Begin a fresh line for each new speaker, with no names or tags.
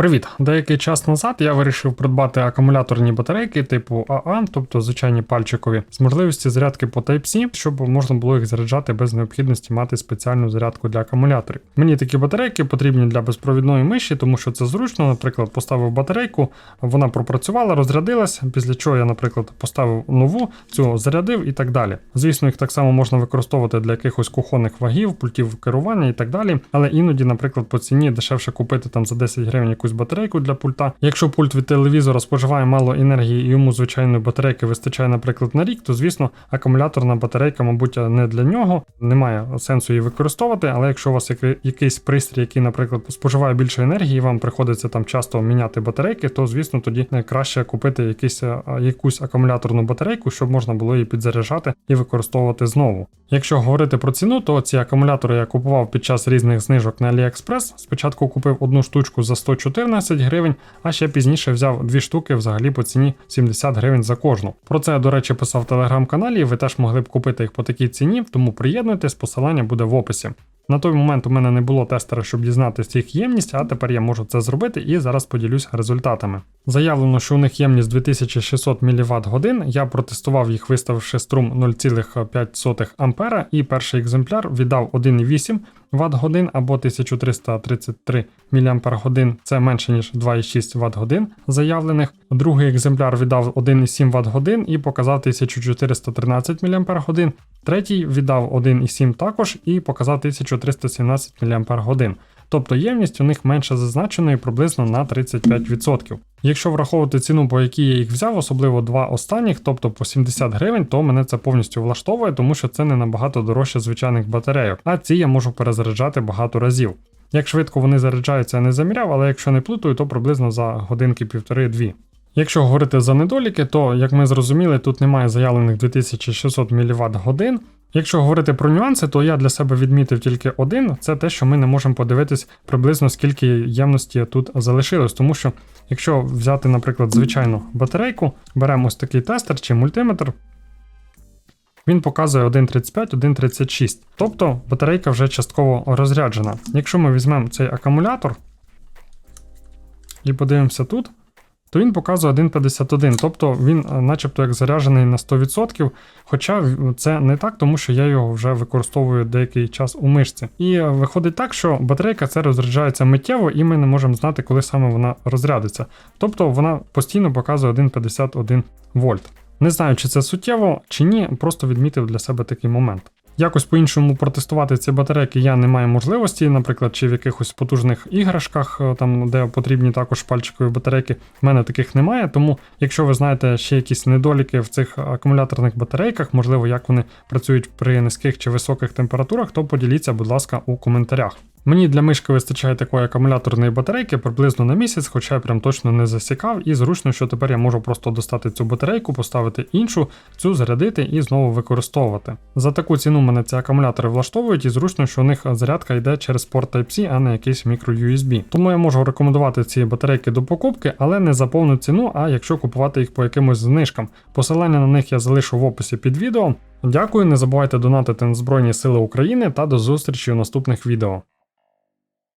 Привіт! Деякий час назад я вирішив придбати акумуляторні батарейки типу АА, тобто звичайні пальчикові, з можливістю зарядки по Type-C, щоб можна було їх заряджати без необхідності мати спеціальну зарядку для акумуляторів. Мені такі батарейки потрібні для безпровідної миші, тому що це зручно. Наприклад, поставив батарейку, вона пропрацювала, розрядилась, після чого я, наприклад, поставив нову, цю зарядив і так далі. Звісно, їх так само можна використовувати для якихось кухонних вагів, пультів керування і так далі. Але іноді, наприклад, по ціні дешевше купити там за 10 гривень якусь батарейку для пульта. Якщо пульт від телевізора споживає мало енергії і йому звичайної батарейки вистачає, наприклад, на рік, то звісно акумуляторна батарейка, мабуть, не для нього. Немає сенсу її використовувати. Але якщо у вас якийсь пристрій, який, наприклад, споживає більше енергії, і вам приходиться там часто міняти батарейки, то звісно тоді краще купити якийсь, якусь акумуляторну батарейку, щоб можна було її підзаряджати і використовувати знову. Якщо говорити про ціну, то ці акумулятори я купував під час різних знижок на AliExpress. Спочатку купив одну штучку за 114 гривень, а ще пізніше взяв дві штуки взагалі по ціні 70 гривень за кожну. Про це до речі, писав в телеграм-каналі. Ви теж могли б купити їх по такій ціні, тому приєднуйтесь, посилання буде в описі. На той момент у мене не було тестера, щоб дізнатися їх ємність, а тепер я можу це зробити і зараз поділюсь результатами. Заявлено, що у них ємність 2600 мВт годин. Я протестував їх, виставивши струм 0,5 А, і перший екземпляр віддав 1,8 Вт годин або 1333 мАч. Це менше ніж 2,6 Вт годин заявлених. Другий екземпляр віддав 1,7 Вт годин і показав 1413 мАч. Третій віддав 1,7 також і показав 1317 мАч. Тобто ємність у них менше зазначеної приблизно на 35%. Якщо враховувати ціну, по якій я їх взяв, особливо два останніх, тобто по 70 гривень, то мене це повністю влаштовує, тому що це не набагато дорожче звичайних батарейок, а ці я можу перезаряджати багато разів. Як швидко вони заряджаються, я не заміряв, але якщо не плутаю, то приблизно за годинки півтори-дві. Якщо говорити за недоліки, то як ми зрозуміли, тут немає заявлених 2600 мВт годин. Якщо говорити про нюанси, то я для себе відмітив тільки один: це те, що ми не можемо подивитись приблизно скільки ємності тут залишилось. Тому що, якщо взяти, наприклад, звичайну батарейку, беремо ось такий тестер чи мультиметр. Він показує 1.35, 1.36. Тобто батарейка вже частково розряджена. Якщо ми візьмемо цей акумулятор і подивимося тут, то він показує 1.51, тобто він е, начебто як заряджений на 100%, хоча це не так, тому що я його вже використовую деякий час у мишці. І е, виходить так, що батарейка це розряджається миттєво, і ми не можемо знати, коли саме вона розрядиться. Тобто вона постійно показує 1.51 вольт. Не знаю, чи це суттєво, чи ні, просто відмітив для себе такий момент. Якось по-іншому протестувати ці батарейки я не маю можливості, наприклад, чи в якихось потужних іграшках, е, там де потрібні також пальчикові батарейки, в мене таких немає. Тому, якщо ви знаєте ще якісь недоліки в цих акумуляторних батарейках, можливо, як вони працюють при низьких чи високих температурах, то поділіться, будь ласка, у коментарях. Мені для мишки вистачає такої акумуляторної батарейки приблизно на місяць, хоча я прям точно не засікав, і зручно, що тепер я можу просто достати цю батарейку, поставити іншу, цю зарядити і знову використовувати. За таку ціну мене ці акумулятори влаштовують, і зручно, що у них зарядка йде через порт Type-C, а не якийсь мікро-USB. Тому я можу рекомендувати ці батарейки до покупки, але не за повну ціну, а якщо купувати їх по якимось знижкам. Посилання на них я залишу в описі під відео. Дякую, не забувайте донатити на Збройні Сили України та до зустрічі у наступних відео.